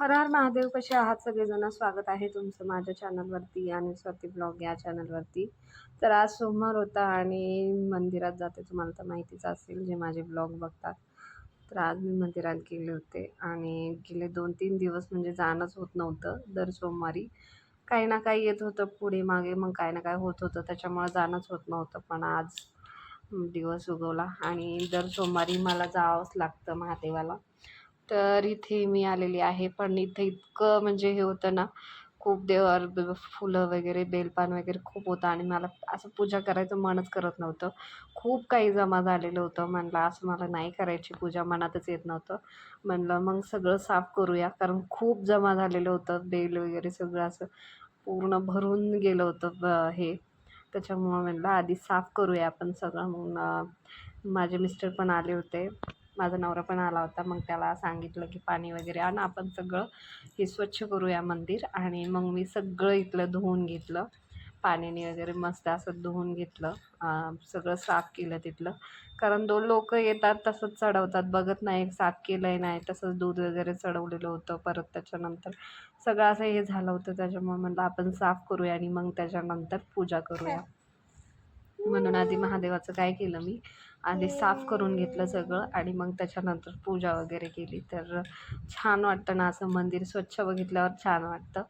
हर हर महादेव कसे आहात? सगळेजण स्वागत आहे तुमचं माझ्या चॅनलवरती आणि स्वाती ब्लॉग या चॅनलवरती तर आज सोमवार होता आणि मंदिरात जाते. तुम्हाला तर माहितीच असेल जे माझे ब्लॉग बघतात. तर आज मी मंदिरात गेले होते आणि गेले दोन तीन दिवस म्हणजे जाणंच होत नव्हतं दर सोमवारी. काही ना काही येत होतं पुढे मागे मग काही ना काय होत होतं. त्याच्यामुळं जाणंच होत नव्हतं पण आज दिवस उगवला आणि दर सोमवारी मला जावंच लागतं महादेवाला. तर इथे मी आलेली आहे. पण इथे इतकं म्हणजे हे होतं ना खूप देवावर फुलं वगैरे बेलपान वगैरे खूप होतं आणि मला असं पूजा करायचं मनच करत नव्हतं. खूप काही जमा झालेलं होतं. म्हणलं असं मला नाही करायची पूजा मनातच येत नव्हतं. म्हणलं मग सगळं साफ करूया. कारण खूप जमा झालेलं होतं. बेल वगैरे सगळं असं पूर्ण भरून गेलं होतं ब हे. त्याच्यामुळं म्हणलं आधी साफ करूया आपण सगळं. मग माझे मिस्टर पण आले होते. माझा नवरा पण आला होता. मग त्याला सांगितलं की पाणी वगैरे आण आपण सगळं हे स्वच्छ करूया मंदिर. आणि मग मी सगळं इथलं धुवून घेतलं. पाण्याने वगैरे मस्त असं धुवून घेतलं. सगळं साफ केलं तिथलं. कारण दोन लोक येतात तसंच चढवतात. बघत नाही साफ केलं आहे नाही तसंच दूध वगैरे चढवलेलं होतं परत त्याच्यानंतर. सगळं असं हे झालं होतं. त्याच्यामुळे म्हटलं आपण साफ करूया आणि मग त्याच्यानंतर पूजा करूया. म्हणून आधी महादेवाचं काय केलं मी. आधी साफ करून घेतलं सगळं आणि मग त्याच्यानंतर पूजा वगैरे केली. तर छान वाटतं ना असं मंदिर स्वच्छ बघितल्यावर छान वाटतं.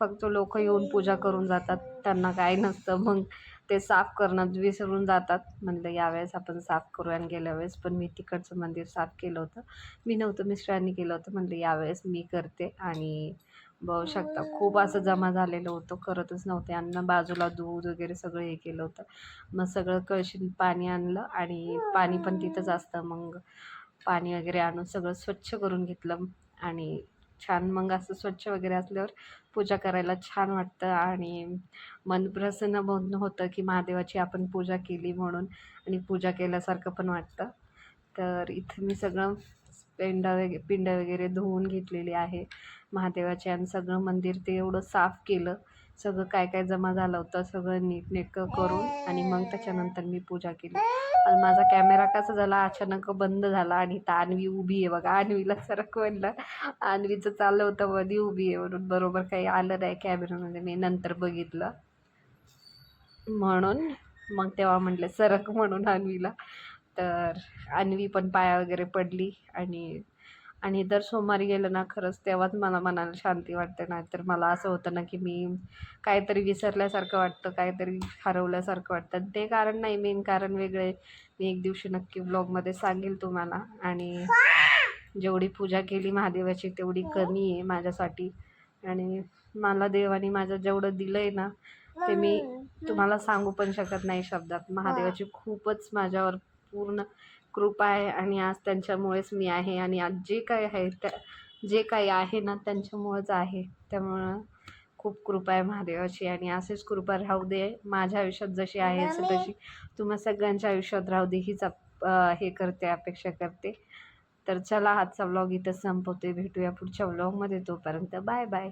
फक्त लोक येऊन पूजा करून जातात. त्यांना काय नसतं. मग ते साफ करणं विसरून जातात. म्हणलं यावेळेस आपण साफ करू. आणि गेल्या वेळेस पण मी तिकडचं मंदिर साफ केलं होतं. मी नव्हतं मिस्टरांनी केलं होतं. म्हणलं यावेळेस मी करते. आणि बघू शकता. खूप असं जमा झालेलं होतं. करतच नव्हते. आणि बाजूला दूध वगैरे सगळं हे केलं होतं. मग सगळं कळशीन पाणी आणलं आणि पाणी पण तिथंच असतं. मग पाणी वगैरे आणून सगळं स्वच्छ करून घेतलं. आणि छान मग असं स्वच्छ वगैरे असल्यावर पूजा करायला छान वाटतं. आणि मन प्रसन्न होतं की महादेवाची आपण पूजा केली म्हणून आणि पूजा केल्यासारखं पण वाटतं. तर इथं मी सगळं पेंडा वगैरे पिंड वगैरे धुवून घेतलेली आहे. महादेवाचे आणि सगळं मंदिर ते एवढं साफ केलं. सगळं काय काय जमा झालं होतं सगळं नीटनेटकं करून आणि मग त्याच्यानंतर मी पूजा केली. आणि माझा कॅमेरा कसा झाला? अचानक बंद झाला आणि तर आणवी उभी आहे बघा. आणवीला सरक म्हणलं. आणवीचं चाललं होतं मधी उभी आहे म्हणून. बरोबर काही आलं नाही कॅमेरामध्ये. मी नंतर बघितलं. म्हणून मग तेव्हा म्हटलं सरक म्हणून आणवीला. तर अन्वी पण पाया वगैरे पडली आणि आणि दर सोमवारी गेलं ना खरंच तेव्हाच मला मनाला शांती वाटते. नाही तर मला असं होतं ना की मी काहीतरी विसरल्यासारखं वाटतं काहीतरी हरवल्यासारखं वाटतं. ते कारण नाही मेन कारण वेगळे. मी एक दिवशी नक्की ब्लॉगमध्ये सांगेल तुम्हाला. आणि जेवढी पूजा केली महादेवाची तेवढी कमी आहे माझ्यासाठी. आणि मला देवाने माझं जेवढं दिलं आहे ना ते मी तुम्हाला सांगू पण शकत नाही शब्दात. महादेवाची खूपच माझ्यावर पूर्ण कृपा आहे आणि आज त्यांच्यामुळेच मी आहे आणि आज जे काही आहे त्या जे काही आहे ना त्यांच्यामुळंच आहे. त्यामुळं खूप कृपा आहे महादेवाची आणि असेच कृपा राहू दे माझ्या आयुष्यात जशी आहे तशी तुम्हा सगळ्यांच्या आयुष्यात राहू दे हीच हे करते अपेक्षा करते. तर चला आजचा व्लॉग इथं संपवते. भेटूया पुढच्या व्लॉगमध्ये तोपर्यंत. Bye bye